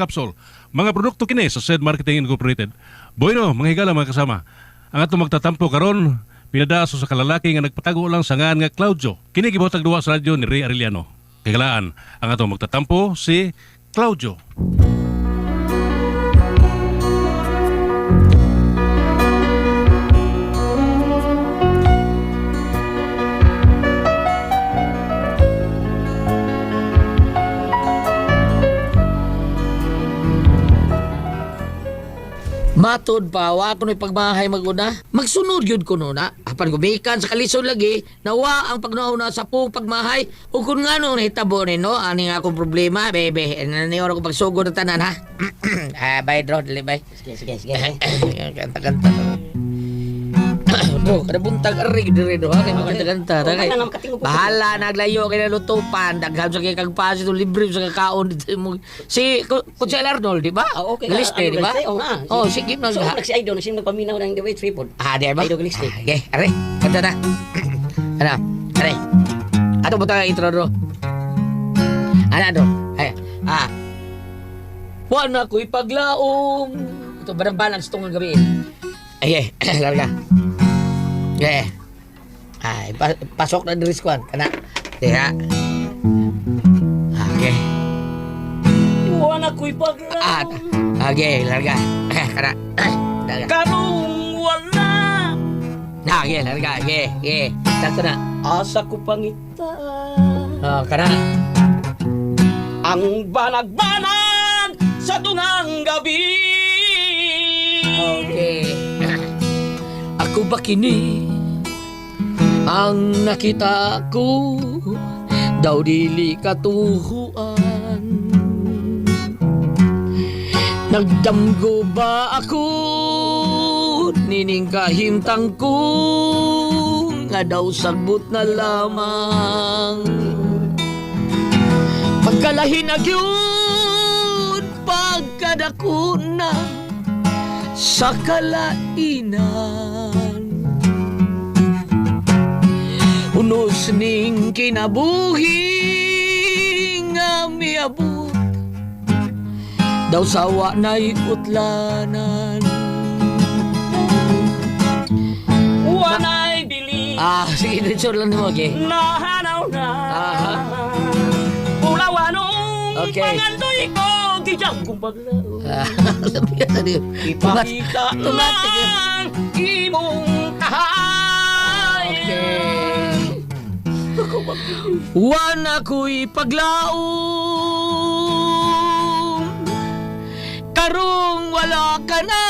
capsule. Mga produkto kini sa SED Marketing Incorporated. Bueno, mga higala mga kasama. Ang ato magtatampo karon pinadaso sa kalalaki nga nagpatago lang sa ngan nga Claudio. Kini gibotag duwa sa radyo ni Ray Arellano. Kagalaan, ang ato magtatampo si Claudio. Matod pa, wa ko na pagmahay maguna. Magsunod yun ko na. Apan gumikan sa kalisod lagi, nawa ang pagnauna sa pong pagmahay. O kung nga nung nahitabo ni no, ani nga akong problema, bebe. Naniwara ko pagsugod na tanan, ha? ah, bye, Dro, dali, bye. Sige, sige, sige. Kanta-kanta. Bro, kada buntag arig dire do ha kay magkanta-kanta ta kay. Bahala naglayo kay lutupan, daghan sa kay kag pasi to libre sa kakaon mo. Si Kutsel Arnold, di ba? Ah, okay. Galiste, Ah, di ba? Oo nga. Oh, sige na. So, nagsi idol, nagsi magpaminaw ng gawin tripod. Ah, di ba? Ay, Galiste. Ah, Okay, are. Kanta na. Ano? Are. Ato tayo intro do. Ano do? Ay. Ah. Wala ko'y paglaom. Ito, barang-barang sa tungong gabi. Ay, eh. Larga. Eh. Ay, pa pasok na diri squad. Kana. Diha. Okay. Iwan ako'y Ah, paglaw. okay, larga. Eh, kana. Larga. Karong wala. Okay, larga. Okay, okay. Sakto na. Asa ko pangita. Oh, kana. Ang banag-banag sa tungang gabi. Okay. Ako ba kini ang nakita ko daw dili katuhuan Nagdamgo ba ako? Nining kahimtang ko nga daw sagbot na lamang. Pagkalahin na gyud pagkadako na sa kalainan Unos ning kinabuhi nga miabot Daw sawa na'y utlanan Wanay bili. Ah, sige, dito lang mo, okay? Nahanaw na. Aha. Pulawanong Okay. pangandoy ko. Paglaw. Ah, sabi ka na din. Ipakita lang imong kahay. Okay. Wana ko'y paglaom Karong wala ka na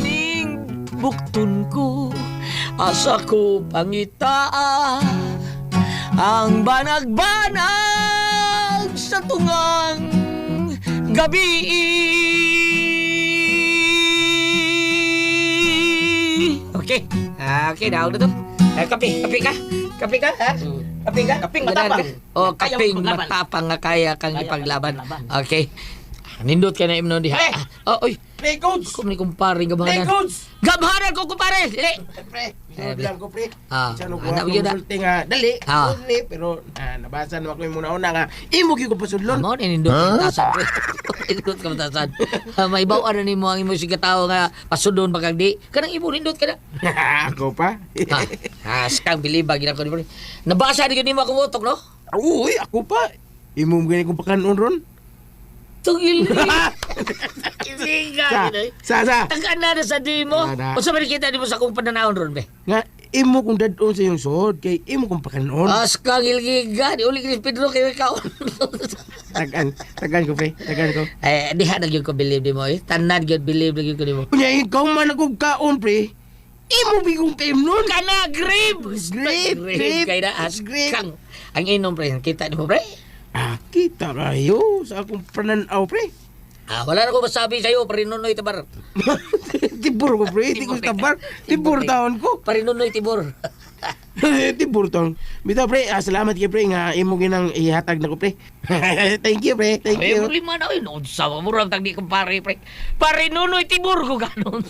Ning buktun ko Asa ko pangitaa Ang banag-banag Sa tungang gabi Okay. Okay, daw na to. Eh, kape, kape ka? Kape ka, ha? Kape ka? Kaping matapang. Oh, Kaya kaping matapang nga kaya kang Kaya ipaglaban. Okay. Nindot ka na imnon diha. Pre! Oh, oy. Pre, coach! Ko ni kumpare Pre, gamahanan. coach! Gamahanan ko kumpare. Pre, sunod lang ko, pre. Ah, Siya nung anak kuha yun ko na. sulti nga, dali, Ah. dali, pero ah, nabasa naman ko yung muna-una nga, imo gyud ko pasudlon. Amo ni nindot huh? tasan pre. Nindot ka tasan. May bawa na nimo ang imo sige tao nga pasudon pagag di. Kanang imo nindot ka na. Ako pa? Ah, askang bilibag gina ko ni pre. Nabasa di nimo akong utok no? Uy, ako pa. Imo mo gani kong pakanon ron. Tungil ni. Isiga Sa, gina. sa, sa. Tagaan na na sa di mo. Ada. O sa kita di mo sa kong pananahon ron be. Nga, imo kong dadon sa iyong suod, kay imo kong pakanon. Askang ilgiga. Di uli kini Pedro kayo ikaw. Tagan, tagan ko, pre, tagan ko. eh, diha na gyud ko believe di mo eh. Tanan gyud believe na gyud ko di mo. Kunya, ikaw man akong kaon, pre. Imo bigong kaim nun. Kana grip. Grip, grip, Kaya na grip. askang. Ang inom pre, kita di mo pre. Ah, kita kayo sa akong pananaw, pre. Ah, wala na ko masabi sa'yo, parinunoy tabar. Tibur ko, pre. Di ko sa tabar. Tibur taon ko. Parinunoy tibor. Tibur taon. Bitaw, pre. Ah, salamat kay pre nga imo ginang ihatag na ko, pre. Thank you, pre. Thank Ay, you. problema na yun. Noon sa murang tagdi kong pare, pre. Parinunoy tibor ko ganon.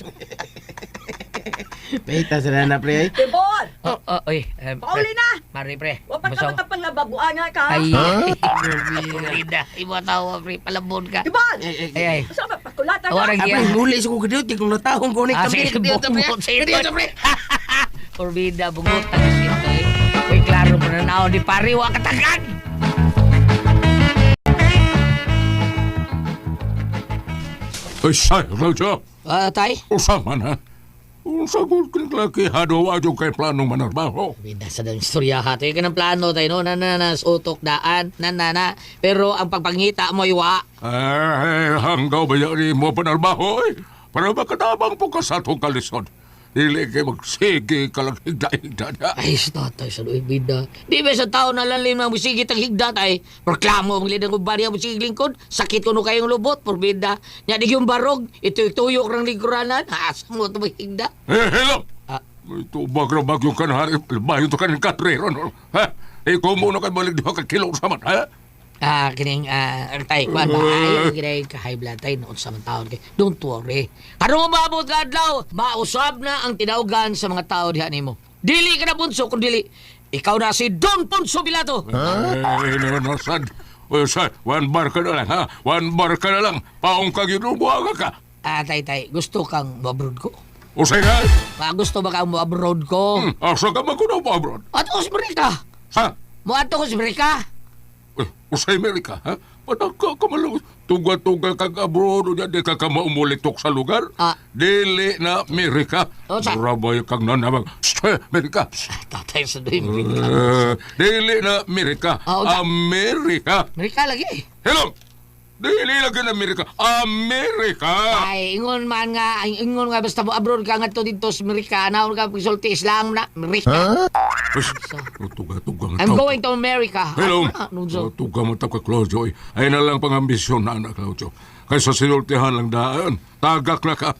Pahita sa na pre ay. Tibor! Oh, oh, oy. eh, Pauli pre. na! Mari, pre. Wa pa Basta- ka matapang nga babuan nga ka! Ay, Florida. Ibo tawa, pre. Palabon ka. Tibor! Ay, ay, Ay, ay. Asa ba pakulatan ka? Awarang Ah, pre, yan. muli sa ko kadiyot, di kong natahong ko ni Ah, kami. sige, Kadiyot, pre. bungot sa ito. Kadiyot, pre. Forbida, bungot ang sito eh. Uy, klaro mo na naon di pari, wa katakan. Ay, say, Raja, Ah, tay? usama na. Unsa ko laki hado ajo kay planong manarbaho. Bida sa dalang istorya ha. Tayo ka ng plano tayo, no? Na na na, utok daan, na na na. Pero ang pagpangita mo, iwa. Ay, hanggaw ba yan mo panarbaho eh? Para makatabang po ka sa itong kalisod. Dili kay magsige ka lang higda-higda na. Ay, sa tatay, sa doy, bida. Di ba sa tao na lalim na musigit ang higda tay? Proklamo ang lidang kubari ang musigit lingkod. Sakit ko no kayong lubot, porbida. Nya di yung barog, ito tuyok ng lingkuranan. Asa mo ito higda? Eh, hello! Ah. Ito bagra bagyong kanahari, bayo to kanin katrero, no? Ha? Ikaw muna kay balik di ka kilo sa man, ha? Ah, kining ah, ang tay, kuan ba? Ay, kinay ka high blood tay noon sa mga taon kay. Don't worry. Karong mabot ka adlaw, mausab na ang tinawgan sa mga tao diha nimo. Dili ka na punso kun dili. Ikaw na si Don Ponso Bilato. Ay, no, no, sad. O, sad, one bar ka na lang, ha? One bar ka na lang. Paong ka ginubuhaga ka. Ah, tay, tay, gusto kang mo-abroad ko? O say nga, Ma, gusto ba kang mo-abroad ko? hmm, asa ka magkunaw pa abroad? At ko sa Amerika. Ha? Mo ato sa Amerika. Amerika, ha? Panak ka kamalang tuga-tuga kag abroad o di ka maumulitok sa lugar? Ah. Dili na Amerika. O, sa- Rabay kag nanamang, Shh, Amerika. Tatay sa Amerika. Eh, dili na Amerika. Ah, o, sa- Amerika. Amerika lagi. Hello! Dili lagi na Amerika. Amerika! Ay, ingon man nga, ay, ingon nga basta mo abroad ka nga to dito sa Amerika, naon ka pagsulti Islam na, Amerika. Tuga-tuga nga I'm tao. going to America. Hello. Ah, nunso. Tuga mo ka Claudio. eh. Ay na lang pang ambisyon na anak Claudio. Kaysa sinultihan lang daan. Tagak na ka.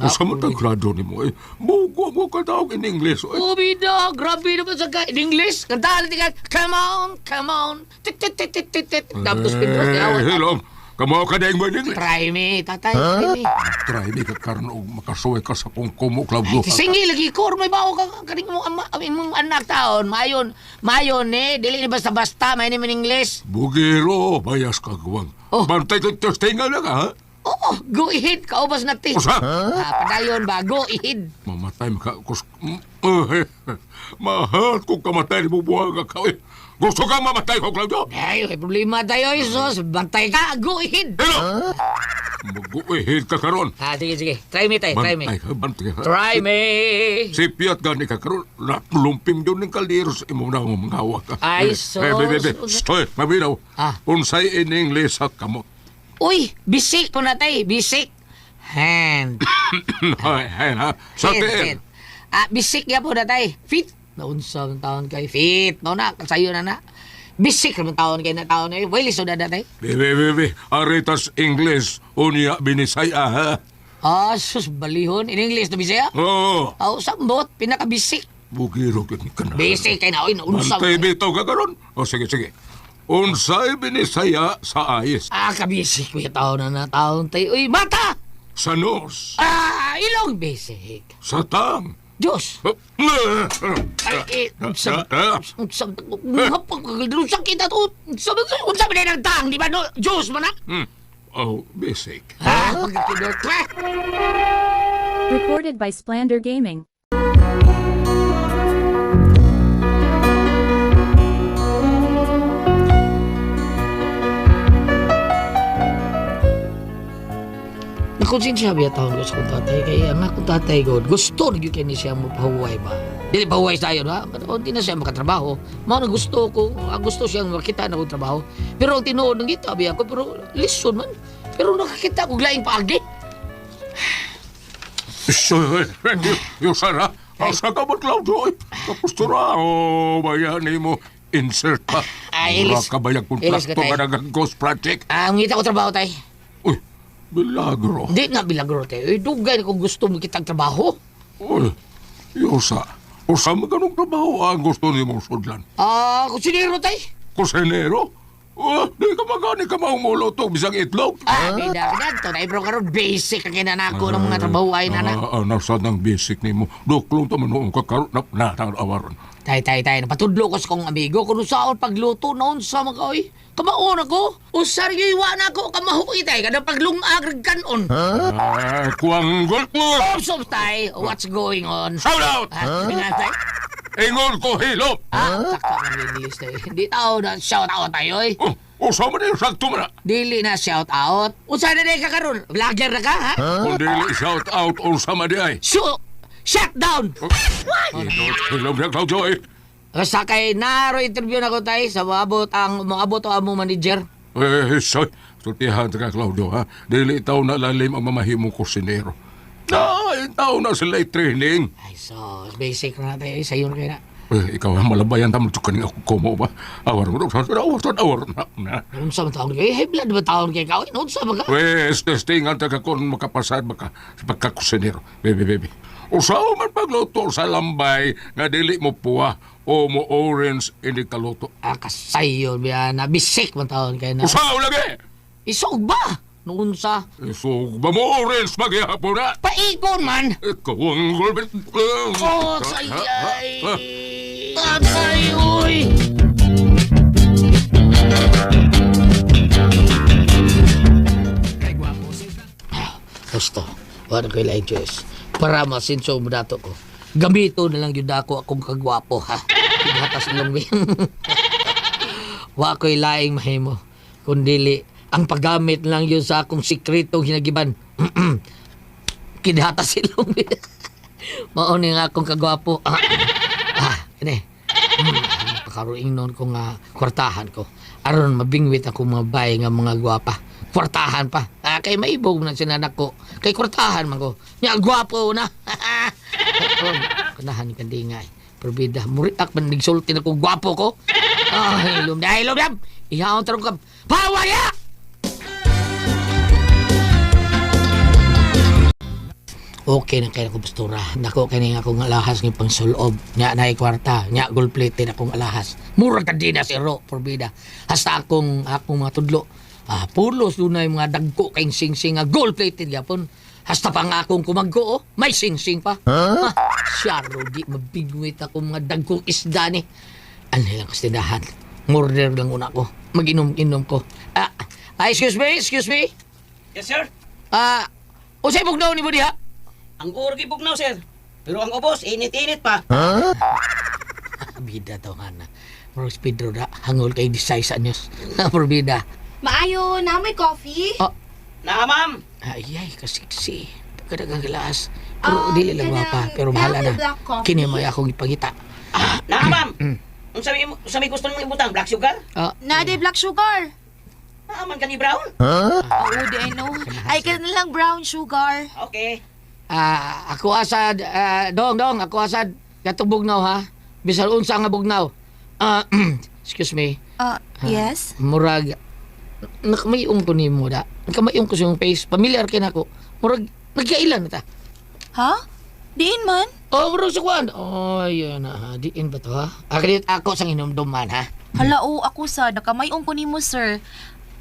Ah, Usa mo tang grado ni mo eh. Bugo mo ka tawag in English. Eh. Oh, bida, grabe naman sa ka- in English. Kantahan natin ka, come on, come on. Tit, tit, tit, tit, tit, tit. Tapos pinros ni Eh, awat. hello. Kamo ka daing mo in English. Try me, tatay. Try me. Try di ka karon og makasuway ka sa kung kumo Claudio. Singi lagi ko, may bawo ka kaning mo ama, amin mong anak taon. Mayon, mayon eh, dili ni basta-basta, may ni in English. Bugiro, bayas ka guwang. Oh. Bantay ka na ka, ha? Oo, go ihid, kaubas na ti. Usa? Ah, padayon ba, go ihid. Mamatay maka kus... Mm, eh, Mahal kung kamatay ni bubuhaga ka. eh. Gusto ka mamatay ko, Claudio? Ay, may problema tayo, Isos. Bantay ka, go ihid. Hello! Mag-uwihid ka karon. Ah, sige, sige. Try me, tay, try me. Bantay ka, bantay ka. Try me. Si Piat gani ka karon. Lumpim yun ng kaldero sa imo na mga hawa ka. Ay, Eh, sos. Eh, bebe, bebe. Stoy, mabinaw. Ah. Unsay in English sa kamo. Uy, bisik po na tay, bisik. Hand. Ay, ay, ha? Sa hand. Ah, bisik ya po na tay. Fit. Naunsa ang taon kay fit. No na, kasayo na na. Bisik naman taon kay na taon na. Wait, lisod na na tay. Bebe, bebe. Aritas English. Unya binisaya, ha? Ah, sus, balihon. In English na bisaya? Oo. Oh, sambot, pinakabisik. Bugiro ka na. Bisik kay na, oy, naunsa. Bantay bitaw ka karon. O, sige, sige. Unsay binisaya sa ayes. Ah, kabisik. May taon na na taon tay. Uy, mata! Sa nos. Ah, ilong bisik. Sa tang. Diyos. Ay, eh, unsa unsa ngapag unsa kita to unsa unsa ba nang tang di ba no Diyos man na Hmm. Oh, basic. ha Recorded by Splander Gaming. Nakonsensya biya taon ko sa kong tatay. Kaya ang akong tatay ko gusto na yun siya mo pahuway ba Dili pahuway tayo ha? Pero hindi na siya makatrabaho. Mao na gusto ko gusto siyang makita na akong trabaho. Pero ang tinuod ng kita biya ko pero listen man. Pero nakakita ko laing paagi. So, yung sana, asa ka ba, Claudio? Tapos turaho, bayani mo, insert pa. Mura ilis- ka bayag kung ilis ka tayo. nagang ghost project. ah ngita ko trabaho tay. Uy, milagro. Di nga bilagro tayo. Eh, dugay na kung gusto mo kitang trabaho. Uy, yusa. Usa mo ganong trabaho ang gusto ni mong sudlan. Ah, kusinero tay. Kusenero? Oh, di ka magani ka maumuluto bisang itlog. Ah, bida ka to. Na ibro karon basic ang kinanako ng mga trabaho ay nana. Ah, ah, nasa ng basic ni mo. Duklong to manuong kakaroon na natang awaron. Tay, tay, tay. Napatudlo ko sa kong amigo. Kung saan pagluto noon sa mga oy. Kamaon ako. Usar yung iwa na ako. Kamahuki tay. Kada paglungag kanon. Ah, kuwanggol mo. Ops, ops, tay. What's going on? Shout out! Ha? Huh? tay? Ingon ko hilop. Ah, taka ka nilis tay. Hindi tao na shout out tayo eh. Oh, usama na yung sakto mo na. Dili na shout out. Unsa na day ka karon? Vlogger na ka, ha? Kung dili shout out usama di ay. Shoot! Shut down! Hilop na Claudio eh. Sa kay naro interview na ko tay sa maabot ang maabot ang among manager. Eh, soy. Tutihan ka, Claudio, ha? Dili itaw na lalim ang mamahimong kusinero. Na, itaw na sila training. Ay, so, basic na tayo sa iyo kaya na. Eh, ikaw ang malabayan tamo tukan ako kumo ba? Awar mo, awar mo, awar awar na. na. Unsa man taon kay? Hey, blood ba taon kay kawin? Unsa man ka? Wes, testing ang taga kon makapasad baka sa pagkakusinero. Bebe, bebe. Usaw man pagluto sa lambay nga dili mo puwa o mo orange hindi kaluto. Ah, kasayo biya na bisik man taon kay na. Usaw lagi! Isog ba? Noon sa So, ba mo orange maghihapon na? paikon man. Ikaw ang gulbit. Oh, sayay. Tatay, uy. Gusto, wala ko ilaing choice. Para masinso mo dato ko. Gamito na lang yun ako akong kagwapo, ha? Lang ba Wa ko ilaing mahimo. Kundili, ang paggamit lang yun sa akong sikretong hinagiban. Kinahata silong. Mao ni nga akong kagwapo. Ah, ah ini. Hmm, pakaruing noon ko nga kwartahan ko. Aron mabingwit ako mga bayi nga mga gwapa. Kwartahan pa. Ah, kay maibog na sinanak ko. Kay kwartahan man ko. Nya gwapo na. Kanahan ni kandingay. Perbida, muriak man nigsulti na ko gwapo ko. Na, hilom na. Ihaon tarong ka. Pawaya! Okay na kaya akong pastura. Nako kani nga akong alahas ng pangsulob. Nya na kwarta, nya gold plated akong alahas. Mura ka din na si Ro, forbida. Hasta akong akong mga tudlo. Ah, pulos dunay mga dagko kay sing-sing nga gold plated yapon. Hasta pa nga akong kumagko, oh. may sing-sing pa. Huh? Ah, siya, ro, di mabigwit ako mga dagkong isda ni. Ano lang kastidahan. Murder lang una ko. Mag-inom-inom ko. Ah, ah, excuse me, excuse me. Yes, sir. Ah, usay bugnaw ni mo diha? Ang urgi bugnaw, sir. Pero ang ubos, init-init pa. Bida to nga na. Rose Pedro da, hangol kay disay sa anyos. Porbida. Maayo, na may coffee? Oh, Na, ma'am. ay, ay, kasiksi. Kadagang gilaas. Pero Ah, dili lang pa, pero bahala na. Kini mo akong ipagita. Na, ma'am. Ang sabi mo, sabi gusto mong ibutang, black sugar? Ah, Na di black sugar. Naaman ka ni Brown? Oo, di I know. Ay, ka lang brown sugar. Okay. Ah, ako asad, ah, dong, dong, ako asad, katong bugnaw ha. Bisal unsa nga bugnaw. Ah, excuse me. Uh, yes? Murag, nakamayong ko ni mo da. Nakamayong ko sa iyong face. Familiar kina ko. Murag, nagkailan na ta. Ha? Diin man? Oh, bro, sa kwan. Oh, yun na. ha. Diin ba to, ha? Akredit ako sa inomduman, ha? Hala, oo, ako sa, nakamayong ko ni mo, sir.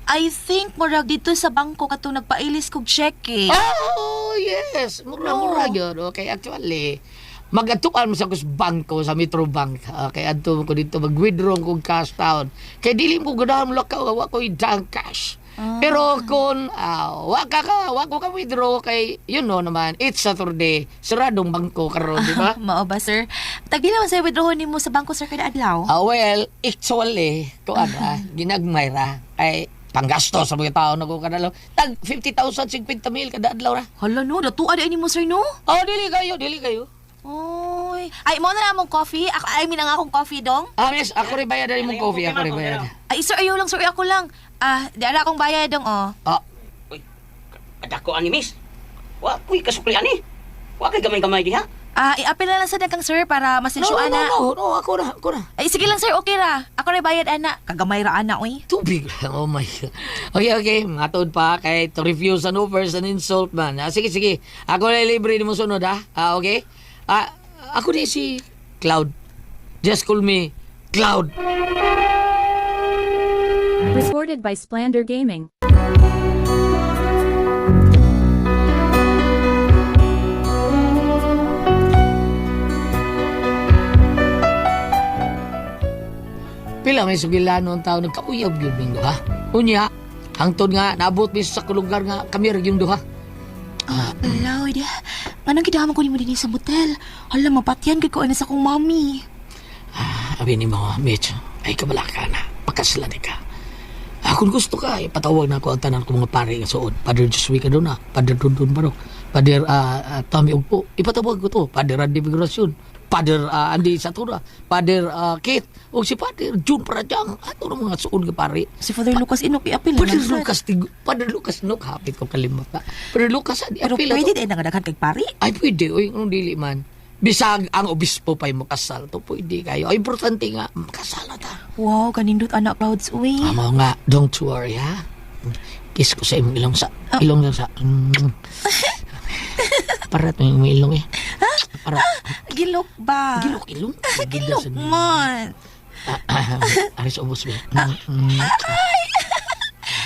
I think murag dito sa bangko katong nagpailis kog cheque. Oh, yes. Mura-mura yun. Okay, actually, magatuan mo sa kus bangko sa Metro Bank. Okay, adto ko dito mag-withdraw kong cash down. Kaya dili mo ganahan mo lakaw, wa ko idang cash. Pero kung uh, wa ka ka, wa ko ka withdraw kay you know naman, it's Saturday, saradong bangko karon, di ba? Mao ba, sir? Tagi naman sa withdraw ni mo sa bangko, sir, kada adlaw. Ah, well, actually, ko ano, ginagmay ra. Ay, panggasto sa mga tao na ko kadalaw. Tag 50,000, 50 mil kada adlaw ra. Hala, no, datuan di ni mo, sir, no? Oh, dili kayo, dili kayo. Oy. Ay, mo na namong coffee. Ako, I mean, ang akong coffee, dong. Ah, miss, ako rin bayad rin mong coffee, ako rin bayad. Ay, sir, ayaw lang, sir, ako lang. Ah, di ara akong bayad, dong, oh. Ah, Kadako ani, miss. Wa, kuy, kasukli ani. Wa kay gamay-gamay di, ha? Ah, i-apil na lang sa dagang, sir, para no, masensyo, no, no, ana. no, no, ako na, ako na. Ay, sige lang, sir, okay ra. Ako na bayad, ana. Kagamay ra, ana, oy. Tubig lang, oh my God. Okay, okay, matod pa kay to refuse an offers an insult man. Ah, sige, sige. Ako na libre ni mo sunod, ha? Ah, okay? Ah, ako ni si Cloud. Just call me Cloud. Recorded by Splander Gaming. Pila may sugilano ang tao nagkauyab yun ning duha. Unya, hangtod nga naabot mi sa lugar nga kami ra yung duha. Lord, anong gidama ko ni mo din sa motel? Hala, mapatyan kay ko ano sa kong mami. Abi ni mga Mitch, ay kabala ka na. Pakasla ni ka. Ah, kung gusto ka, ipatawag na ako ang tanan ko mga pare nga suod. Pader Josué ka doon na. Pader Dundun pa ro. Pader uh, Tommy Ugpo. Ipatawag ko to. Pader Randy Figuracion. Pader ah, Andy Satura. Pader uh, Kate. O si Pader June Parajang. Ato na mga suod nga pare. Si Father Lucas Inok i-apil naman, sir. Lucas Tig Pader Lucas no kapit ko kalimot pa. Pader Lucas adi Pero apil pwede din nangadagan kay pari. ay pwede oy ang dili man. Bisag ang obispo pa'y makasal to pwede kayo. Ay importante nga makasal na ta. Wow, kanindot anak clouds uwi. Amo nga, don't worry ha. Kiss ko sa imong ilong sa ilong sa. Mm. Parat mo yung ilong eh. Para Gilok ba? gilok ilong. Gilok man. Aris ubos ba? Mm, mm.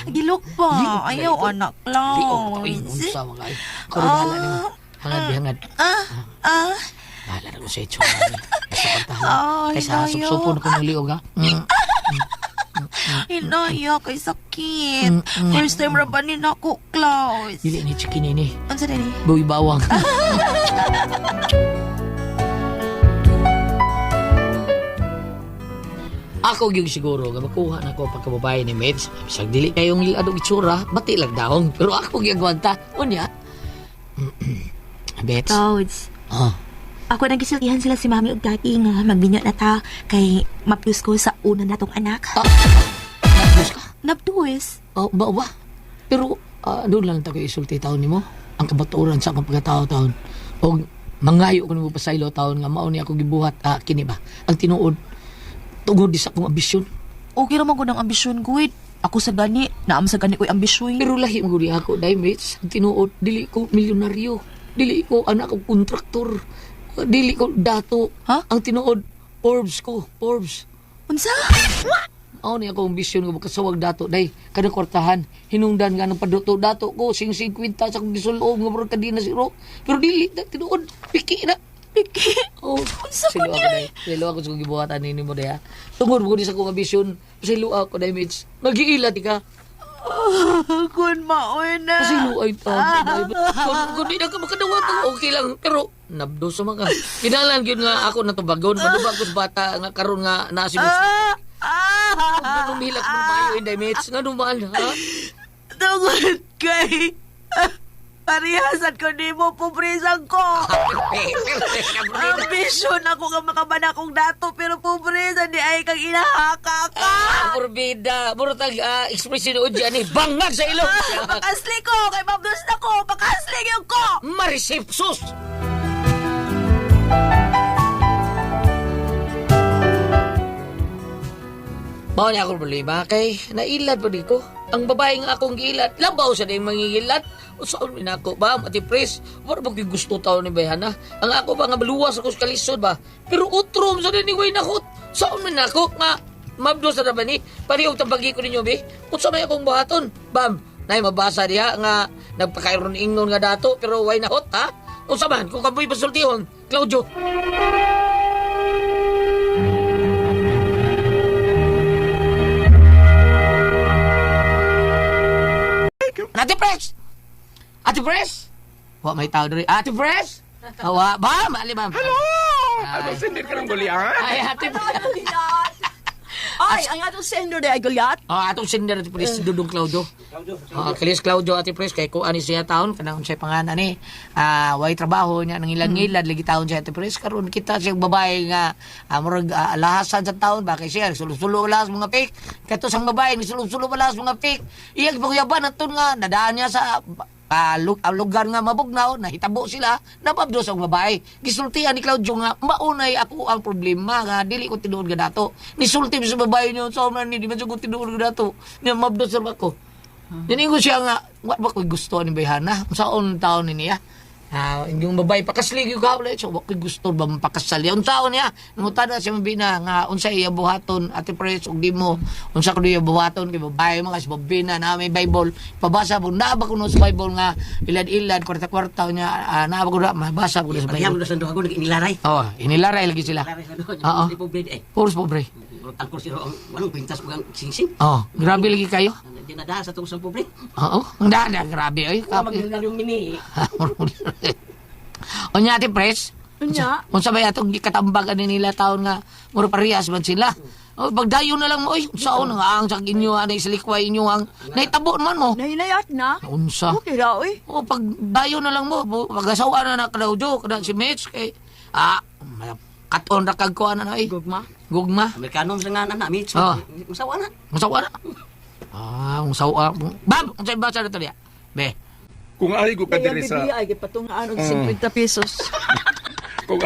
Gilok ba? Ayaw ito? anak Liog pa to clouds. ingon sa mga. Karon bahala nimo. Hangad. Ah, ah. Bahala na ko sa itsura. Sa pantahan. Ay, Kaysa layo. supsupon ko ng liog ha. Hinaya kay sakit. First time ra ba ni nako, Klaus? Dili ni chicken ini. Ano sa dali? Buwi bawang. Ako yung siguro nga makuha na ko pagkababae ni Meds. Bisag dili kayong adong itsura, bati lang daong. Pero ako yung gwanta. Unya. Bets. Clouds. Ah, Ako nang gisultihan sila si mami ug daddy nga magbinya na ta kay mapius ko sa una natong anak. nagpus ka? Nabduwis. Oh, ba ba? Pero ah, doon lang tayo isulti taon nimo. Ang kabaturan sa akong pagkatao taon. O mangayo ko nimo pasaylo taon nga mao ni ako gibuhat ah, kini ba? Ang tinuod tungod di sa akong ambisyon. Okay ra man ko ng ambisyon guid. Ako sa gani, naam sa gani ko'y ambisyon. Pero lahi mo gudi ako, dahil mates, ang tinuod, dili ko milyonaryo. Dili ko anak ko kontraktor. Dili ko dato. Ha? Ang tinuod, Forbes ko, Forbes. Unsa? Ako ni ako ang bisyon ko kasawag dato day. Kada kwartahan hinungdan nga ng paduto dato ko. Sing 50 sa kong gisuloob nga bro kadina siro pero dili na tinuod. Piki na. Piki. oh Unsa ko day. Silo ako sa kong gibuhatan ni mo day tungod mo sa kong bisyon silo ako day mates magiila ti ka Kun maoy na. Silo ay tama. Kung, kung di na ka makadawat, okay lang. Pero, nabdo sa mga. Kinalan yun nga ako na tubagon. Madubag ko sa bata nga karon nga nasi mo. Ah! Ah! Ganong hilak mo mayo inday mates. Nga dumaan ha? Tungod kay... Parihasan ko ni mo pubrisan ko. Ambisyon ako nga makabana kong dato pero pubrisan di ay kang inahaka ka. Ah, Purbida. Murutag uh, ekspresyon o dyan eh. Bangag sa ilong. Pakasli ko kay mabdos na ko. Pakasli yung ko. Marisipsus. Mao niya akong problema kay nailad pa di ko. Ang babae nga akong giilad, labaw sa din mangigilad. O saan min ako ba, mati pres? Wala ba gusto tao ni Bayhana? Ang ako ba nga maluwas ako sa kalisod ba? Pero utrom sa din ni Way Nakot. Saan min ako nga mabdo sa naman ni? Parihog tabagi ko ninyo, be. Kung may akong buhaton, bam, nay mabasa diha nga nagpakairon ingnon nga dato pero Way Nakot, ha? O man, kung kaboy pasultihon, Claudio. Ate Pres! Ate Pres! Wa may tao diri. Ate Pres! Awa, ba? Mali ba? Hello! Ano sindir ka ng gulian? Ay, Ate Pres! Ay, ang atong sender de ay Goliath. Oh, atong sender Ate Pres, Dudong Claudio. Oh, kilis Claudio Ate Pres, kay ko ani siya taon, kanang siya pangalan ni. Ah, way trabaho niya nang ilang ngilad, lagi taon siya Ate Pres. Karon kita siyang babae nga, ah, murag ah, lahasan sa taon, bakit siya, sulo-sulo lahas mga pik. Kato sang babae, ni sulo-sulo lahas mga pik. Iyag pagyaban naton nga, nadaan niya sa ah, lu- ah, lugar nga mabugnaw, nahitabo sila, napabdo sa babae. Gisultihan ni Claudio nga, maunay ako ang problema nga, dili ko tinuod nga dato. Nisulti sa babae niyo, sa man ni, di man ko tinuod nga dato. Niya mabdo sa ako. Ko siya nga, wa ba ko gusto ni Bayhana? Sa on taon ni niya? Ah, yung babae pakaslig yung gawla so wa ko'y gusto ba mapakasal ya unta niya nangutan na siya mabina nga unsa iya buhaton ati pres ug di mo unsa ko iya buhaton kay babae mga si babina na may Bible pabasa mo na ba kuno sa Bible nga ilad-ilad kwarta-kwarta niya ah, na ba kuno mabasa ko sa Bible na sa duha ko, nag-inilaray. oh inilaray lagi sila Inilaray sa. Oo. Hindi po bread eh. puros pobre Tangkol si Ro, anong pintas mo ang singsing? oh grabe lagi kayo Hindi na dahil sa tungkol sa pobre. oo ang dada grabe ay Kaya magandang yung mini. o nya ati pres Unya. Kung sabay atong gikatambagan ni nila taon nga mura parehas man sila. O pagdayo na lang mo oy saon nga ang sa inyo anay silikway inyo ang naitabo man mo. Nahinayat na. Unsa? Okay ra, oy. O pagdayo na lang mo pagasawa na na kadawjo kada si Mitch kay ah katon ra kag kuan na oy. Gugma. Gugma. Amerikano sa nga na, Mitch. Oo. Masawa na. Musawa na. Ah, musawa. Bab, unsa ba sa dito diya? Be. Kung ari ko ka diri sa ay gipatungaan og 50 pesos. kung,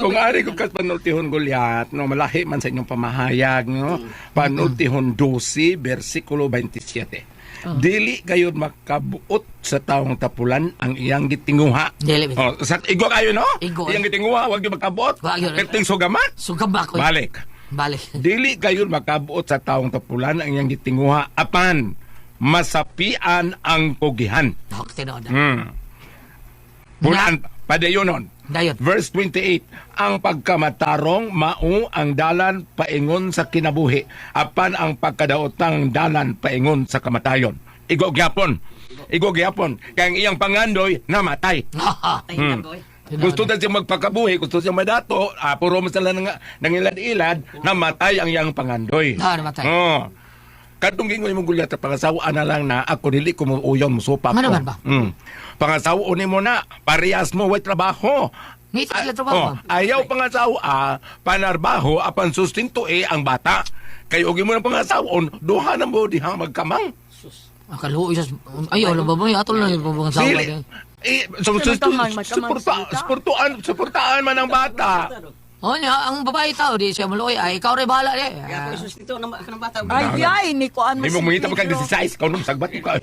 kung ari ko kat panultihon Goliath, no, malahi man sa inyong pamahayag, no, panultihon 12, versikulo 27. Dili kayo makabuot sa taong tapulan ang iyang gitinguha. Dili. Oh, sa igo kayo no? Igo. Iyang gitinguha, wag yung makabuot. Wag yun. Perting sugamat. Sugam ba ko? Balik. Balik. Dili kayo makabuot sa taong tapulan ang iyang gitinguha apan masapian ang kugihan. Dok tinood. Hmm. Pulaan, padayonon. Dayot. Verse 28, ang pagkamatarong mao ang dalan paingon sa kinabuhi, apan ang pagkadaotang dalan paingon sa kamatayon. Igo gyapon. Igo gyapon. Kaya ang iyang pangandoy namatay. Eh. Gusto na siya magpakabuhi, gusto siya madato, ah, puro mo sila nang, nangilad-ilad, namatay ang iyang pangandoy. Ah, namatay. Oh. Kadong gingoy mong gulyat at pangasawaan na lang na ako dili ko mo uyon mo supa Ano ko. man ba? Mm. Pangasawaan ni mo na, parehas mo way trabaho. Ngita sila Ah, trabaho. oh, ayaw pangasawa, panarbaho, apan sustinto eh ang bata. Kay ugi mo ng pangasawon, duha na mo diha magkamang. Akaluoy sa... Ay, wala ba ba? Atol na yung pabang sawa. Dili. Eh, so, so, so, suportaan, suportaan man ang bata. O niya, ang babae tao, di siya maluoy. Ay, ikaw rin bahala di. Kaya ako isustito ng ng bata. Ay, ay, ni ko an Hindi mo mangita pa kang 16, kau nung sagbat ko.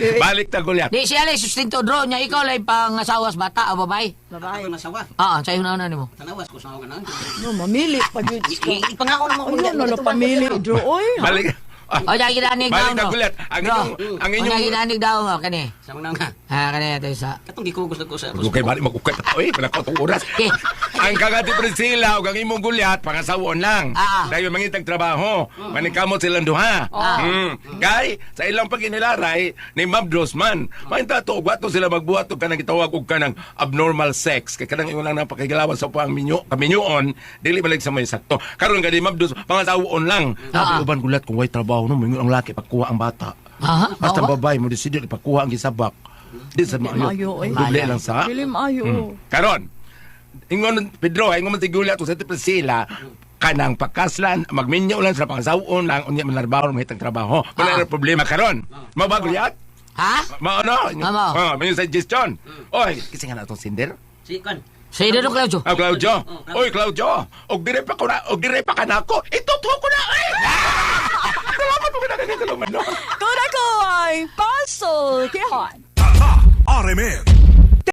Balik ta gulyat. Di siya lang sustinto draw niya. Ikaw lang pang asawas bata o babae. Babae. Ako nasawa. Ah, sa'yo na na mo. Tanawas ko sa mga nang. No, mamili pa gyud ko. Ipangako naman ko. Ayun, nalo pamili dro oy. Balik. Ah, O, niya ginanig daw, Balik no? ka gulyat. Ang Bro, inyong, ang o, inyong, ginanig daw, mo, kani. Sa mga nga. Ha, kani, ito isa. Katong gikugos na ko sa Huwag kayo balik mag-ukat ako eh. Wala ko itong oras. Okay. ang kagati Priscilla o kang imong gulyat, pangasawon lang. Ah. Dahil mangitag trabaho. Manikamot silang duha. Ah. Hmm. Kay, sa ilang paginilaray, ni Ma'am Drosman, mahinta to, wato sila magbuhat o kanang gitawag og kanang abnormal sex. Kaya kanang ingon lang ng pakigilawan sa pang minyo, kaminyoon, dili balik sa may sakto. Karon gani Ma'am Dros, pangasawon lang. Ah. Sabi uban gulat kung way trabaho no, mingon ang laki pagkuha ang bata. Ha? Basta ba? babae mo desidir ipakuha ang gisabak. Di sa maayo. Maayo, eh. Doble lang sa. Dilim ayo. Karon, ingon Pedro, ingon man tigula to sa Priscilla, kanang pakaslan, magminyo lang sa pangasawon lang, unya manarbaho mahitang trabaho. Wala Ah. na problema karon. Mabago yat? Ha? Mao no? Mao. Oh, may suggestion. Oy, kasi nga na itong sinder. Si Kon. Sa ito no, Claudio. Ah, Claudio. Oh, Claudio. Oy, Claudio. Og dire pa ko na, og dire pa ka na ako. Itutuwa ko na. Ay! Ko na ganito naman. no? Kuna ko ay puzzle kihon. RMN